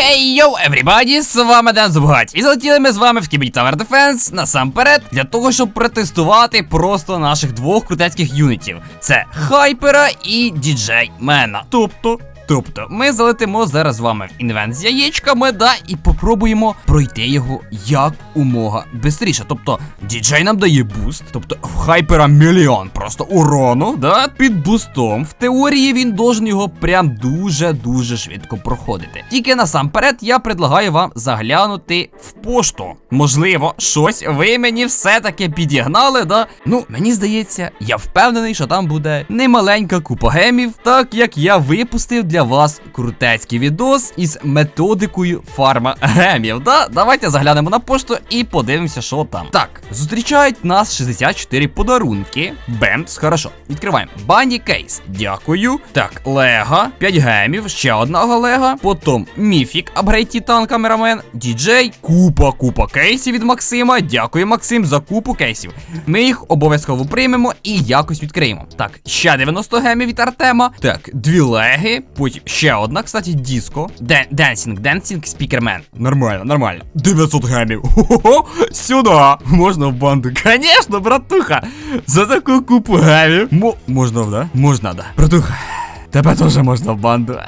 Хей, йоу, everybody, з вами Ден Зубгать. І залетіли ми з вами в Кібі Tower Defense насамперед для того, щоб протестувати просто наших двох крутецьких юнітів. Це Хайпера і Діджей Мена. Тобто. Тобто, ми залетимо зараз з вами в інвент з яєчками, да, і попробуємо пройти його як умога бистріше. Тобто, діджей нам дає буст, тобто в хайпера мільйон просто урону, да, під бустом. В теорії він должен його прям дуже-дуже швидко проходити. Тільки насамперед я предлагаю вам заглянути в пошту. Можливо, щось ви мені все-таки підігнали, да? Ну, мені здається, я впевнений, що там буде немаленька купа гемів, так як я випустив для вас крутецький відос із методикою фарма гемів. Да? Давайте заглянемо на пошту і подивимося, що там. Так, зустрічають нас 64 подарунки. Бемс, хорошо. Відкриваємо. Бані кейс. Дякую. Так, Лега, 5 гемів, ще одного Лега. Потім Міфік, апгрейд Титан камерамен, діджей, купа, купа кейсів від Максима. Дякую, Максим, за купу кейсів. Ми їх обов'язково приймемо і якось відкриємо. Так, ще 90 гемів від Артема. Так, дві леги. Потім ще одна, кстати, диско. Ден денсінг, денсінг, спікермен. Нормально, нормально. 900 гемів. Хо-хо-хо, сюди. Можна в банду. Конечно, братуха. За таку купу гемів. Мо можна, да? Можна, да. Братуха. Тебе теж можна в банду.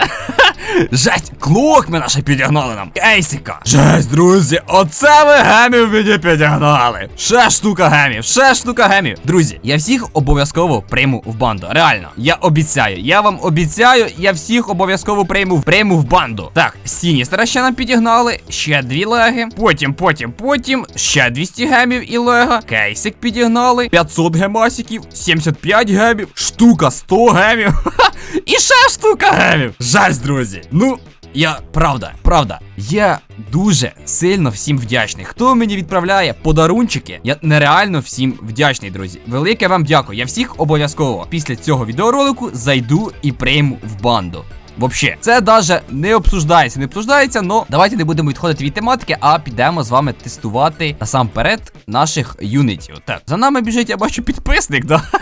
Жесть, клок ми наше підігнали нам. Ейсіка. Жесть, друзі, оце ви гемів мені підігнали. Ще штука гемів, ще штука гемів. Друзі, я всіх обов'язково прийму в банду. Реально, я обіцяю, я вам обіцяю, я всіх обов'язково прийму, прийму в банду. Так, Сіністера ще нам підігнали, ще дві леги. Потім, потім, потім, ще 200 гемів і лега. Кейсик підігнали, 500 гемасиків, 75 гемів, штука 100 гемів. І ще штука гемів. Жесть, друзі. Ну. Я правда, правда, я дуже сильно всім вдячний. Хто мені відправляє подарунчики? Я нереально всім вдячний, друзі. Велике вам дякую. Я всіх обов'язково після цього відеоролику зайду і прийму в банду. Вообще, це даже не обсуждається, не обсуждається, но давайте не будемо відходити від тематики, а підемо з вами тестувати насамперед наших юнітів. Так, за нами біжить, я бачу підписник, да?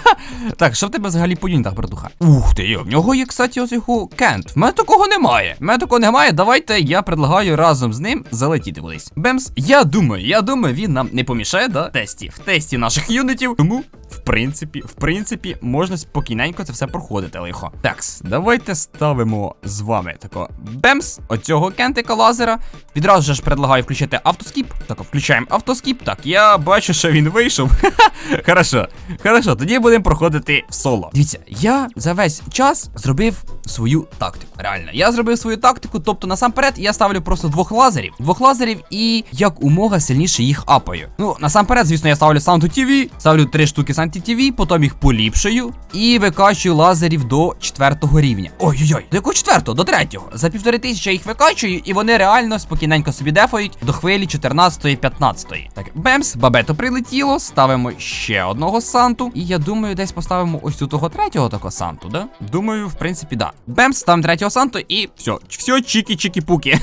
Так, що в тебе взагалі по юнітах, братуха? Ух ти, в нього є, кстати, ось його кент. В мене такого немає. В мене такого немає. Давайте я предлагаю разом з ним залетіти кудись. Бемс, я думаю, я думаю, він нам не помішає, да? Тесті, в тесті наших юнітів. Тому. Принципі, в принципі, можна спокійненько це все проходити лихо. Такс, давайте ставимо з вами тако бемс, оцього кентика лазера. Відразу ж предлагаю включити автоскіп. Так, включаємо автоскіп. Так, я бачу, що він вийшов. Хорошо, хорошо, тоді будемо проходити в соло. Дивіться, я за весь час зробив свою тактику. Реально, я зробив свою тактику, тобто насамперед я ставлю просто двох лазерів. Двох лазерів і як умога сильніше їх апаю. Ну, насамперед, звісно, я ставлю Sound TV, ставлю три штуки Santi TV, потім їх поліпшую і викачую лазерів до четвертого рівня. Ой-ой-ой, до якого четвертого? До третього. За півтори тисячі їх викачую, і вони реально спокійненько собі дефають до хвилі 14-15. Так, бемс, бабето прилетіло, ставимо ще одного санту. І я думаю, десь поставимо ось тут того третього такого санту, да? Думаю, в принципі, да. Бемс, ставимо третього санту і все, все, чікі-чікі-пуки.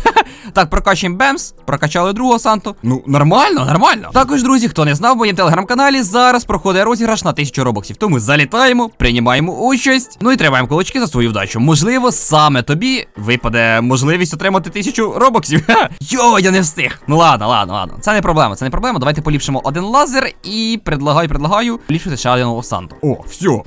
так, прокачуємо бемс, прокачали другого санту. Ну, нормально, нормально. Також, друзі, хто не знав, в моєму телеграм-каналі зараз проходить розіграш на 1000 робоксів. Тому залітаємо, приймаємо участь. Ну і тримаємо кулачки за свою вдачу. Можливо, саме тобі випаде можливість отримати 1000 робоксів. Йо, я не встиг. Ну ладно, ладно, ладно. Це не проблема, це не проблема. Давайте поліпшимо один лазер і предлагаю, предлагаю поліпшити ще один Санту. О, все.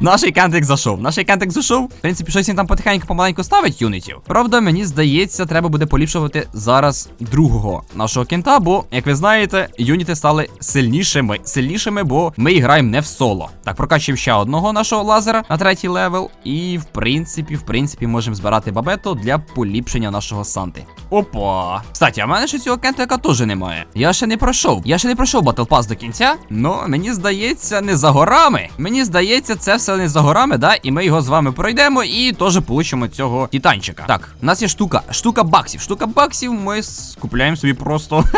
Наш кентик зайшов. Наш кентик зайшов. В принципі, щось він там потихеньку помаленьку ставить юнітів. Правда, мені здається, треба буде поліпшувати зараз другого нашого кента, бо, як ви знаєте, юніти стали сильнішими. Сильнішими, бо ми граємо не в соло. Так, прокачуємо ще одного нашого лазера на третій левел. І в принципі, в принципі, можемо збирати бабето для поліпшення нашого Санти. Опа. Кстати, а в мене ще цього кентика теж немає. Я ще не пройшов. Я ще не пройшов Pass до кінця. Ну, мені здається, не за горами. Мені здається, це все не за горами, да? І ми його з вами пройдемо і теж получимо цього титанчика. Так, у нас є штука. Штука баксів. Штука баксів ми скупляємо собі просто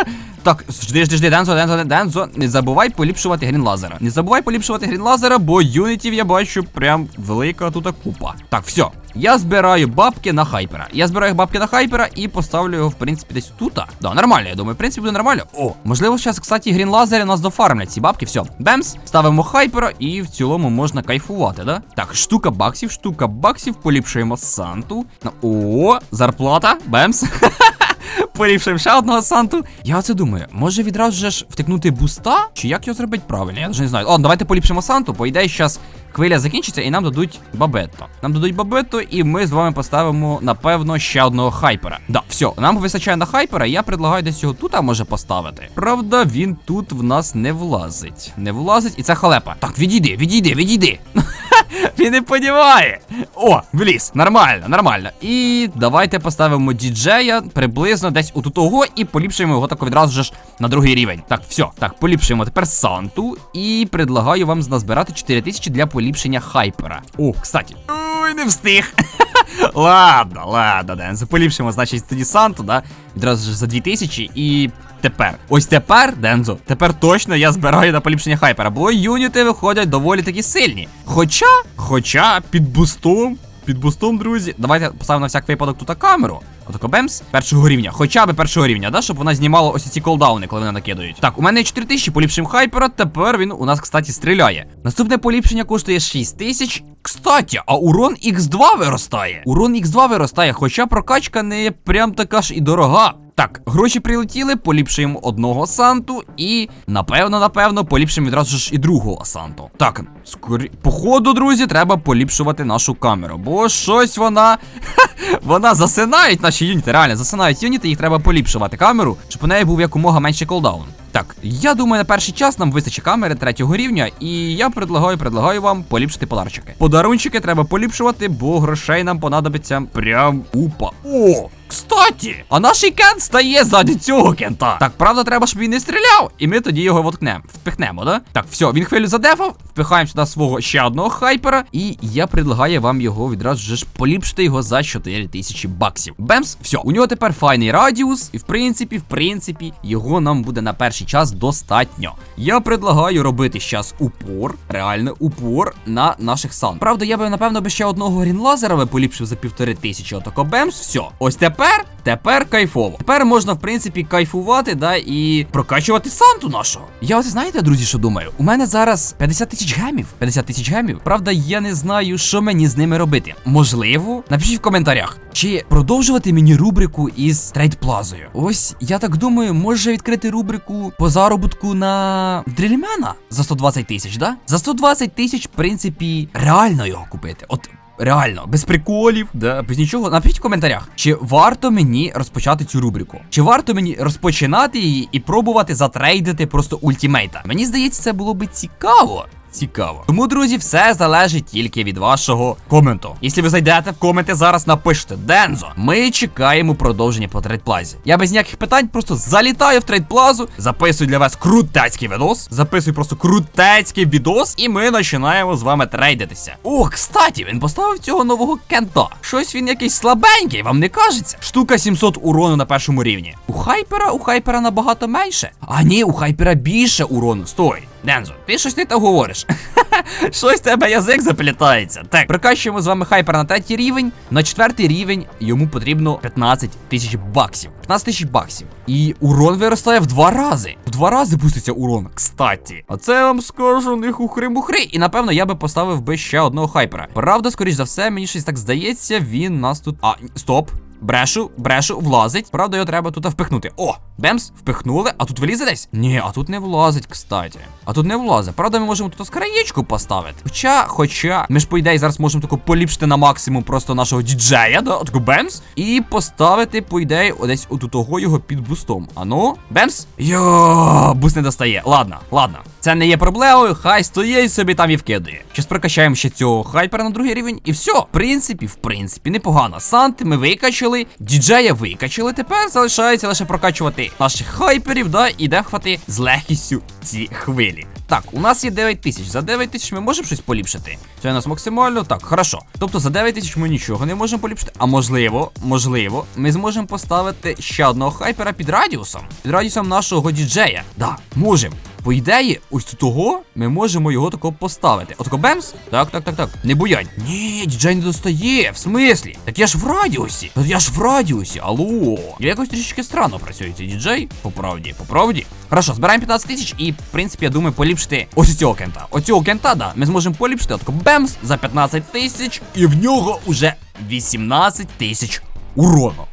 Так, жди, жди, жди, Дензо, Дензо, Дензо, не забувай поліпшувати грін лазера. Не забувай поліпшувати грін лазера, бо юнітів я бачу прям велика тут купа. Так, все. Я збираю бабки на хайпера. Я збираю бабки на хайпера і поставлю його, в принципі, десь тут. Да, нормально, я думаю, в принципі, буде нормально. О, можливо, зараз, кстати, грін лазери нас дофармлять ці бабки. Все, бемс, ставимо хайпера, і в цілому можна кайфувати, да? Так, штука баксів, штука баксів, поліпшуємо Санту. О, зарплата, бемс. Поліпшуємо ще одного Санту. Я оце думаю, може відразу ж втикнути буста? Чи як його зробити правильно? Я навіть не знаю. О, давайте поліпшимо Санту. По ідеї, зараз хвиля закінчиться і нам дадуть бабетто. Нам дадуть бабетто, і ми з вами поставимо, напевно, ще одного хайпера. Да, все, нам вистачає на хайпера, я предлагаю десь його тут, а може поставити. Правда, він тут в нас не влазить. Не влазить, і це халепа. Так, відійди, відійди, відійди. Він не понімає. О, вліз. Нормально, нормально. І давайте поставимо діджея приблизно десь у того і поліпшуємо його так відразу ж на другий рівень. Так, все. Так, поліпшуємо тепер Санту. І предлагаю вам назбирати 4000 для поліпшення хайпера. О, кстати. Ой, не встиг. ладно, ладно, Дензо. Поліпшимо, значить, тоді Санту, да? Відразу ж за 2000 і. Тепер. Ось тепер, Дензо, тепер точно я збираю на поліпшення хайпера, бо юніти виходять доволі такі сильні. Хоча, хоча, під бустом, під бустом, друзі. Давайте поставимо на всяк випадок тут камеру. Отако бемс першого рівня, хоча б першого рівня, да, щоб вона знімала ось ці колдауни, коли вони накидають. Так, у мене є 4000, поліпшимо хайпера, тепер він у нас, кстати, стріляє. Наступне поліпшення коштує 6000. Кстати, а урон Х2 виростає. Урон Х2 виростає, хоча прокачка не прям така ж і дорога. Так, гроші прилетіли, поліпшуємо одного Санту і, напевно, напевно, поліпшимо відразу ж і другого Санту. Так, скорі... походу, друзі, треба поліпшувати нашу камеру, бо щось вона. Вона засинають наші юніти, реально засинають юніти, їх треба поліпшувати камеру, щоб у неї був якомога менший колдаун. Так, я думаю, на перший час нам вистачить камери третього рівня, і я предлагаю, предлагаю вам поліпшити подарунчики. Подарунчики треба поліпшувати, бо грошей нам понадобиться прям упа. О! Кстаті, а наш кент стає ззаді цього кента. Так, правда, треба, щоб він не стріляв, і ми тоді його воткнемо. Впихнемо, да? Так, все, він хвилю задефав, впихаємо сюди свого ще одного хайпера, і я предлагаю вам його відразу ж поліпшити його за 4000 баксів. Бемс, все, у нього тепер файний радіус, і в принципі, в принципі, його нам буде на перший час достатньо. Я предлагаю робити зараз упор, реально упор на наших сан. Правда, я би, напевно, би ще одного грінлазера би поліпшив за півтори тисячі. Отако бемс, все. Ось тепер, тепер кайфово. Тепер можна, в принципі, кайфувати, да, і прокачувати санту нашого. Я ось знаєте, друзі, що думаю? У мене зараз 50 тисяч гемів. 50 тисяч гемів. Правда, я не знаю, що мені з ними робити. Можливо, напишіть в коментарях, чи продовжувати мені рубрику із трейдплазою. Ось я так думаю, може відкрити рубрику по заробітку на дрільмена за 120 тисяч, да? За 120 тисяч, в принципі, реально його купити. От Реально, без приколів, да, без нічого. Напишіть в коментарях, чи варто мені розпочати цю рубрику? Чи варто мені розпочинати її і пробувати затрейдити просто ультімейта? Мені здається, це було би цікаво. Цікаво. Тому, друзі, все залежить тільки від вашого коменту. Якщо ви зайдете в коменти зараз, напишете Дензо. Ми чекаємо продовження по трейдплазі. Я без ніяких питань просто залітаю в трейдплазу, записую для вас крутецький відос. Записую просто крутецький відос, і ми починаємо з вами трейдитися. О, кстати, він поставив цього нового кента. Щось він якийсь слабенький, вам не кажеться? Штука 700 урону на першому рівні. У хайпера, у хайпера набагато менше. А ні, у хайпера більше урону. Стой. Дензо, ти щось не так говориш. Щось тебе язик заплітається. Так, прокачуємо з вами хайпер на третій рівень. На четвертий рівень йому потрібно 15 тисяч баксів. 15 тисяч баксів. І урон виростає в два рази. В два рази пуститься урон. Кстаті. А це я вам скажу не хухри-мухри. І напевно я би поставив би ще одного хайпера. Правда, скоріш за все, мені щось так здається, він нас тут. А, стоп. Брешу, брешу, влазить. Правда, його треба тут впихнути. О, бемс, впихнули, а тут вилізе десь? Ні, а тут не влазить, кстати. А тут не влазить. Правда, ми можемо тут скраєчку поставити. Хоча, хоча, ми ж по ідеї зараз можемо таку поліпшити на максимум просто нашого діджея, да? Отаку бемс. І поставити, по ідеї, десь отут того його під бустом. Ану, бемс. Йо, буст не достає. Ладно, ладно. Це не є проблемою, хай стоїть собі там і вкидує. Щас прокачаємо ще цього хайпера на другий рівень, і все. В принципі, в принципі, непогано. Санти ми викачали. Викачали, діджея викачали. Тепер залишається лише прокачувати наших хайперів, да, і дефати з легкістю ці хвилі. Так, у нас є 9 тисяч. За 9 тисяч ми можемо щось поліпшити. Це у нас максимально. Так, хорошо. Тобто за 9 тисяч ми нічого не можемо поліпшити. А можливо, можливо, ми зможемо поставити ще одного хайпера під радіусом. Під радіусом нашого діджея. Да, можемо. По ідеї, ось того ми можемо його тако поставити. Отако бемс? Так, так, так, так. Не буянь. Ні, діджей не достає. В смислі? Так я ж в радіусі. Та я ж в радіусі. Алло. Якось трішечки странно працює цей діджей. По правді, по правді. Хорошо, збираємо 15 тисяч і, в принципі, я думаю, поліпшити ось цього кента. Оцього кента, да, ми зможемо поліпшити. Отако бемс за 15 тисяч. І в нього уже 18 тисяч урону.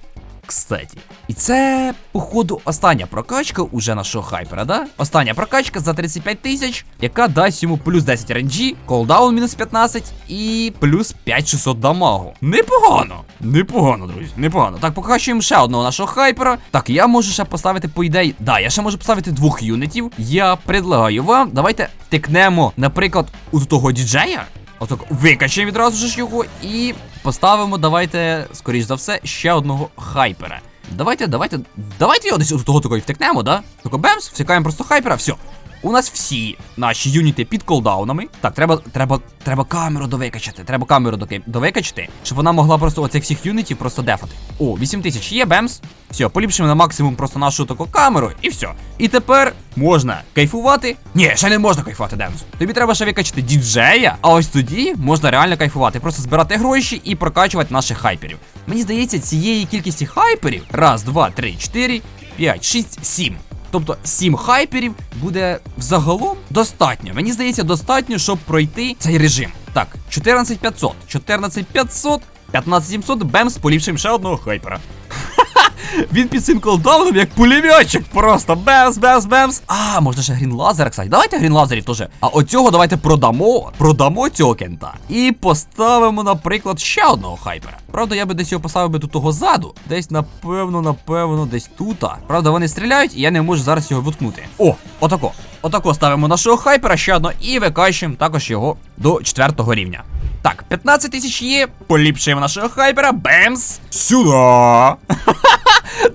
Кстати. І це, походу, остання прокачка уже нашого хайпера, да? Остання прокачка за 35 тисяч, яка дасть йому плюс 10 RNG, колдаун мінус 15 і плюс 5600 дамагу. Непогано. Непогано, друзі, непогано. Так, покачуємо ще одного нашого хайпера. Так, я можу ще поставити по ідеї. Да, я ще можу поставити двох юнітів. Я предлагаю вам, давайте тикнемо, наприклад, у того діджея. Отак викачаємо відразу ж його і поставимо, давайте, скоріш за все, ще одного хайпера. Давайте, давайте, давайте його десь от того такої втекнемо, да? Тако бемс, всякаємо просто хайпера, все. У нас всі наші юніти під колдаунами. Так, треба, треба, треба камеру довикачати. Треба камеру довикачати, щоб вона могла просто оцих всіх юнітів просто дефати. О, 8 тисяч є, бемс. Все, поліпшимо на максимум просто нашу таку камеру, і все. І тепер можна кайфувати. Ні, ще не можна кайфувати, Демс. Тобі треба ще викачати діджея, а ось тоді можна реально кайфувати. Просто збирати гроші і прокачувати наших хайперів. Мені здається, цієї кількості хайперів. Раз, два, три, чотири, п'ять, шість, сім. Тобто 7 хайперів буде взагалом достатньо. Мені здається, достатньо, щоб пройти цей режим. Так, 14500, 14500, 15700, з полівшим ще одного хайпера. Він під цим колдауном як пулеметчик просто. Бемс, бемс, бемс. А, можна ще грін лазер, кстати. Давайте грін лазерів теж. А оцього давайте продамо. Продамо цього кента. І поставимо, наприклад, ще одного хайпера. Правда, я би десь його поставив би тут того ззаду. Десь, напевно, напевно, десь тут. Правда, вони стріляють, і я не можу зараз його виткнути. О, отако. Отако ставимо нашого хайпера ще одного і викачуємо також його до четвертого рівня. Так, 15 тисяч є. Поліпшуємо нашого хайпера. Бемс. Сюда.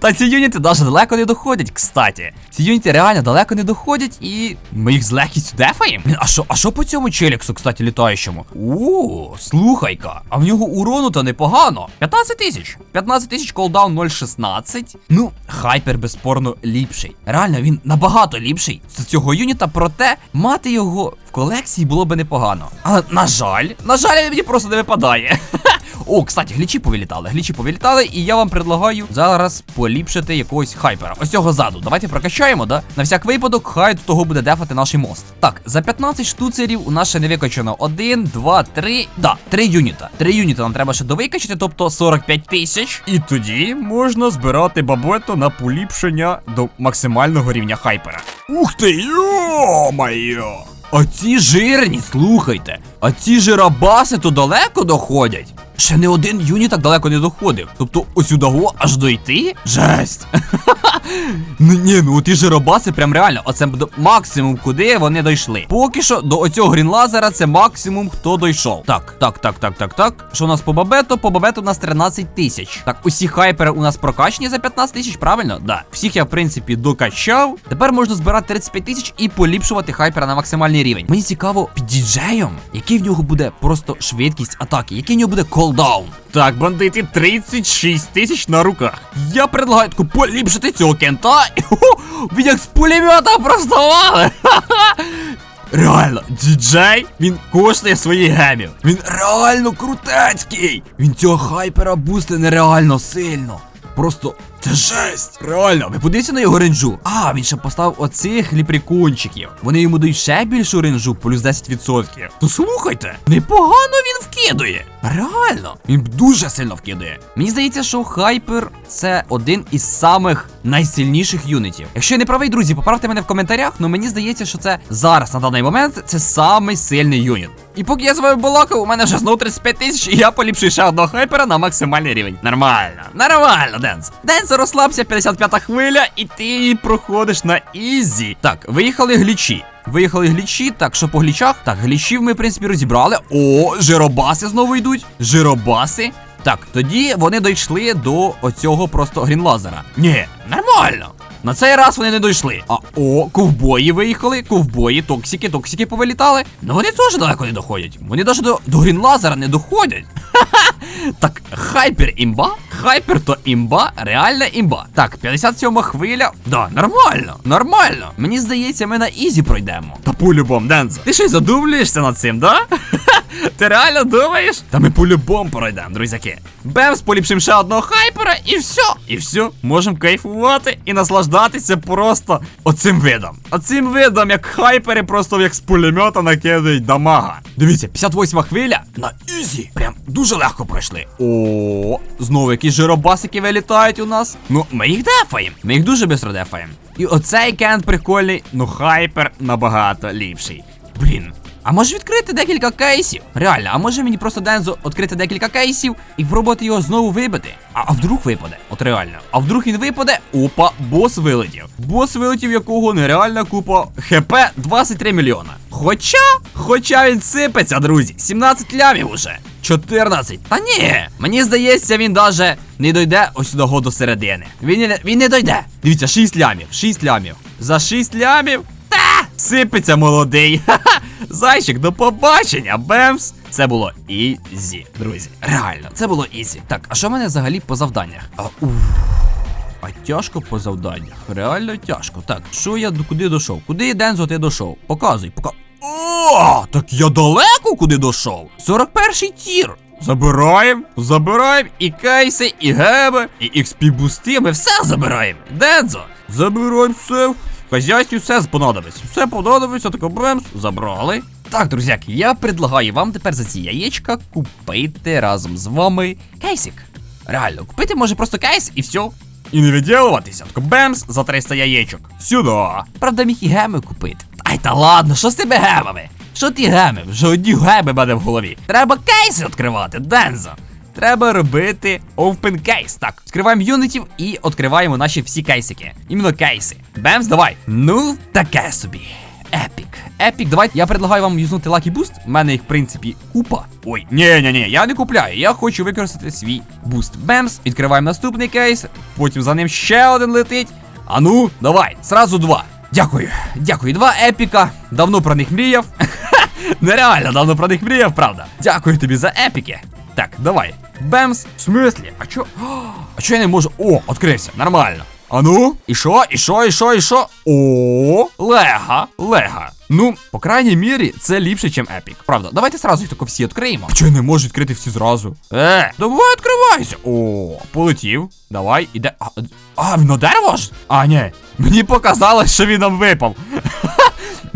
Та ці юніти навіть далеко не доходять, кстати. Ці юніти реально далеко не доходять, і ми їх з легкістю дефаємо. А що, а що по цьому челіксу, кстати, літаючому? О, слухай-ка, а в нього урону то непогано. 15 тисяч. 15 тисяч колдаун 0,16. Ну, хайпер безспорно ліпший. Реально, він набагато ліпший з цього юніта, проте мати його в колекції було би непогано. Але, на жаль, на жаль, він мені просто не випадає. О, кстати, глічі повилітали, глічі повилітали, і я вам предлагаю зараз поліпшити якогось хайпера. Ось цього ззаду. Давайте прокачаємо, да? На всяк випадок, хай до того буде дефати наш мост. Так, за 15 штуцерів у нас ще не викачано 1, 2, 3. Да, 3 юніта. 3 юніта нам треба ще довикачати, тобто 45 тисяч. І тоді можна збирати бабето на поліпшення до максимального рівня хайпера. Ух ти, йо-майо! А ці жирні, слухайте, а ці жирабаси то далеко доходять. Ще не один юніт так далеко не доходив. Тобто осюдаго аж дойти? Жесть. ну ні, ну ті жиробаси прям реально. Оце буде максимум, куди вони дійшли. Поки що до оцього грінлазера це максимум, хто дійшов. Так, так, так, так, так, так. Що у нас по бабету? По бабету у нас 13 тисяч. Так, усі хайпери у нас прокачені за 15 тисяч, правильно? Да. Всіх я, в принципі, докачав. Тепер можна збирати 35 тисяч і поліпшувати хайпера на максимальний рівень. Мені цікаво, під діджеєм, який в нього буде просто швидкість атаки, який в нього буде колдаун. Так, бандити, 36 тисяч на руках. Я предлагаю таку поліпшити цього кента. Він як з пулемета просто вали. Реально, діджей, він коштує свої гемів. Він реально крутецький. Він цього хайпера бусти нереально сильно. Просто це жесть! Реально, ви подивіться на його ренджу. А, він ще поставив оцих ліприкончиків. Вони йому дають ще більшу ренджу, плюс 10%. То слухайте, непогано він вкидує. Реально, він дуже сильно вкидує. Мені здається, що хайпер це один із самих найсильніших юнітів. Якщо я не правий, друзі, поправте мене в коментарях, але мені здається, що це зараз на даний момент це самий сильний юніт. І поки я з вами балакав, у мене вже знову 35 тисяч, і я поліпшую ще одного хайпера на максимальний рівень. Нормально, нормально, Денс. Денс, розслабся, 55 хвиля, і ти проходиш на ізі. Так, виїхали глічі. Виїхали глічі, так що по глічах? Так, глічів ми, в принципі, розібрали. О, жиробаси знову йдуть. Жиробаси. Так, тоді вони дійшли до оцього просто грінлазера. Ні, нормально. На цей раз вони не дійшли. А о, ковбої виїхали, ковбої, токсики, токсики повилітали. Ну вони теж далеко не доходять. Вони навіть до, до грінлазера не доходять. Так, хайпер імба? Хайпер то імба, реальна імба. Так, 57 хвиля. Да, нормально, нормально. Мені здається, ми на ізі пройдемо. Та по-любому, Дензо. Ти щось задумлюєшся над цим, да? Ти реально думаєш? Та ми по-любому пройдемо, друзяки. Бемс, поліпшим ще одного хайпера, і все. І все. Можемо кайфувати і наслаждатися просто оцим видом. Оцим видом, як хайпери просто як з пулемета накидають дамага. Дивіться, 58 хвиля на ізі. Прям дуже легко пройшли. О, знову якісь жиробасики вилітають у нас. Ну, ми їх дефаємо. Ми їх дуже швидко дефаємо. І оцей кент прикольний, ну хайпер набагато ліпший. Блін, а може відкрити декілька кейсів? Реально, а може мені просто Дензо відкрити декілька кейсів і пробувати його знову вибити? А, а вдруг випаде? От реально. А вдруг він випаде? Опа, бос вилетів. Бос вилетів, якого нереальна купа ХП 23 мільйона. Хоча, хоча він сипеться, друзі, 17 лямів уже. 14. Та ні, мені здається, він даже не дойде ось до середини. Він він не дойде. Дивіться, 6 лямів, 6 лямів. За 6 лямів. Сипеться молодий. Ха-ха. Зайчик, до побачення, Бемс. Це було ізі, друзі. Реально, це було ізі. Так, а що в мене взагалі по завданнях? А, уф. А тяжко по завданнях. Реально тяжко. Так, що я куди дійшов? Куди Дензо ти дійшов? Показуй, пока. О, так я далеко куди дійшов. 41-й тір. Забираємо, забираємо і кейси, і геби, і XP бусти, ми все забираємо. Дензо, забираємо все. Хазяйстві все понадобиться. Все понадобиться, тако бемс, забрали. Так, друзяки, я предлагаю вам тепер за ці яєчка купити разом з вами кейсик. Реально, купити може просто кейс і все. І не відділуватися, тако бемс за 300 яєчок. Сюди. Правда, міг і геми купити. Ай та ладно, що з тими гемами? Що ті геми? Вже одні геми мене в голові. Треба кейси відкривати, Дензо. Треба робити open кейс. Так, відкриваємо юнітів і відкриваємо наші всі кейсики. Іменно кейси. Бемс, давай. Ну, таке собі. Епік. Епік, давай. Я предлагаю вам юзнути Lucky Boost. У мене їх, в принципі, купа. Ой, ні, ні, ні, я не купляю. Я хочу використати свій буст. Бемс. Відкриваємо наступний кейс. Потім за ним ще один летить. А ну, давай, сразу два. Дякую, дякую. Два епіка. Давно про них мріяв. Нереально давно про них мріяв, правда. Дякую тобі за епіки. Так, давай. Бемс. В смислі? А чо? А чо я не можу? О, відкрився, нормально. А ну? І що, і що, і що, і що? О, лега, лега. Ну, по крайній мірі, це ліпше, ніж епік. Правда, давайте сразу їх тако всі відкриємо. А чо я не можу відкрити всі зразу? Е, давай відкривайся. О, полетів. Давай, іде. А, а він на дерево ж? А, ні. Мені показалось, що він нам випав.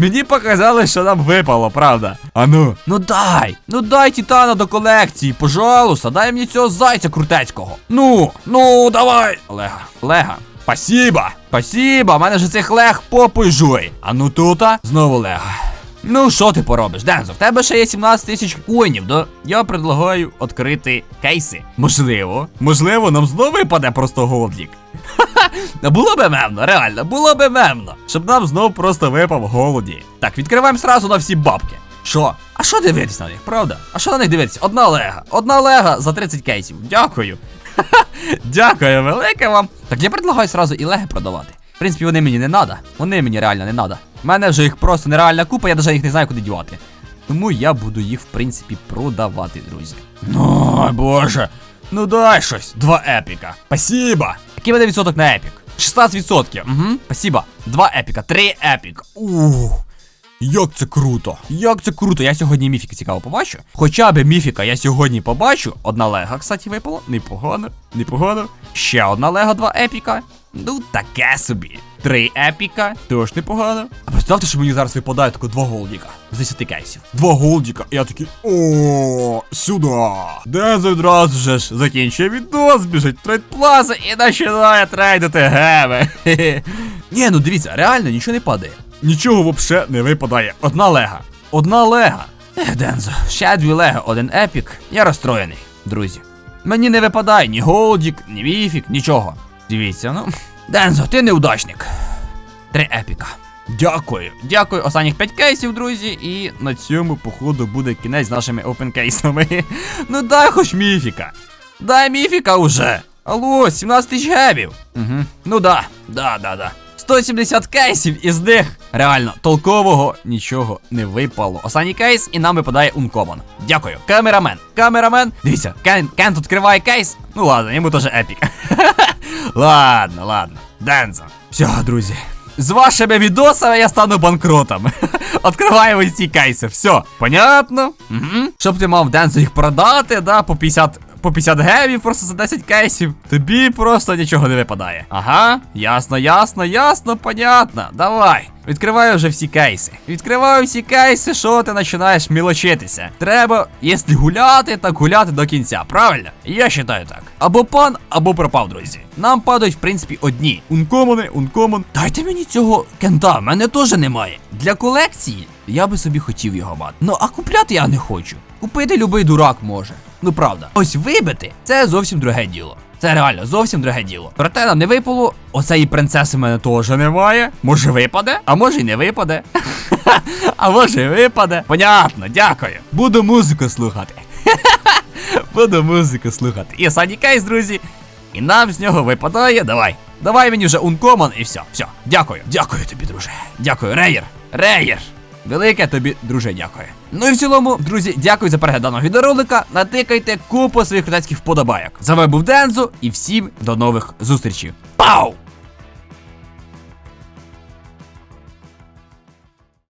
Мені показали, що нам випало, правда. А ну. Ну дай, ну дай Титана до колекції, пожалуйста, дай мені цього зайця крутецького. Ну, ну, давай. Лега, Лега. Спасибо, спасибо, в мене ж цих лег попуй жуй. А ну тута, знову лега. Ну, що ти поробиш, Дензо? В тебе ще є 17 тисяч коїнів, да? Я предлагаю відкрити кейси. Можливо, можливо, нам знову випаде просто голдлік. Було би мемно, реально, було би мемно. Щоб нам знов просто випав голоді. Так, відкриваємо сразу на всі бабки. Що? А що дивитись на них, правда? А що на них дивитися? Одна лега. Одна лега за 30 кейсів. Дякую. Дякую велике вам. Так я предлагаю сразу і леги продавати. В принципі, вони мені не надо. Вони мені реально не надо. У мене вже їх просто нереальна купа, я навіть їх не знаю, куди дівати. Тому я буду їх, в принципі, продавати, друзі. Ну, боже. Ну дай щось. Два епіка. Спасибо. Який буде відсоток на епік? 16%. Угу. Спасибо. Два епіка. Три епік. Ух. Як це круто! Як це круто! Я сьогодні міфіки цікаво побачу. Хоча б міфіка я сьогодні побачу. Одна лега, кстати, випала. Непогано, непогано. Ще одна лега, два епіка. Ну, таке собі. Три епіка, теж непогано. А представте, що мені зараз випадає тако два голдіка з 10 кейсів. Два голдіка, і я такий. О, сюди. Де одразу же ж закінчує відос, біжить трейд плаза і починає трейдити геми. Ні, ну дивіться, реально нічого не падає. Нічого вообще не випадає. Одна лега. Одна лега. Ех, Дензо, ще дві леги, один епік. Я розстроєний, друзі. Мені не випадає ні голдік, ні віфік, нічого. Дивіться, ну. Дензо, ти неудачник. Три епіка. Дякую. Дякую. Останніх 5 кейсів, друзі. І на цьому, походу, буде кінець з нашими опенкейсами. ну дай хоч міфіка. Дай міфіка уже. Алло, 17 тисяч гемів. Угу. Ну да, да, да, да. 170 кейсів, із них реально толкового нічого не випало. Останній кейс, і нам випадає ункомон. Дякую. Камерамен. Камерамен. Дивіться, Кен, Кент відкриває кейс. Ну ладно, йому теж епік. ладно, ладно. Дензо. Все, друзі. З вашими відосами я стану банкротом. Откриваємо ці кейси. Все. Понятно? Угу. Щоб ти мав Дензо їх продати, да, по 50 по 50 гемів просто за 10 кейсів. Тобі просто нічого не випадає. Ага, ясно, ясно, ясно, понятно. Давай. Відкриваю вже всі кейси. Відкриваю всі кейси, що ти починаєш мілочитися. Треба, якщо гуляти, так гуляти до кінця, правильно? Я вважаю так. Або пан, або пропав, друзі. Нам падають, в принципі, одні. Ункомони, ункомон. Дайте мені цього кента, в мене теж немає. Для колекції я би собі хотів його мати. Ну а купляти я не хочу. Купити любий дурак може. Ну правда. Ось вибити це зовсім друге діло. Це реально зовсім друге діло. Проте нам не випало. Оцеї принцеси в мене теж немає. Може випаде, а може й не випаде. а може й випаде. Понятно, дякую. Буду музику слухати. Буду музику слухати. І останній кейс, друзі. І нам з нього випадає. Давай. Давай мені вже ункомон і все. Все. Дякую. Дякую тобі, друже. Дякую, Рейер. Рейер. Велике тобі, друже, дякую. Ну і в цілому, друзі, дякую за перегляд відеоролика. Натикайте купу своїх китайських вподобайок. З вами був Дензо і всім до нових зустрічей. Пау!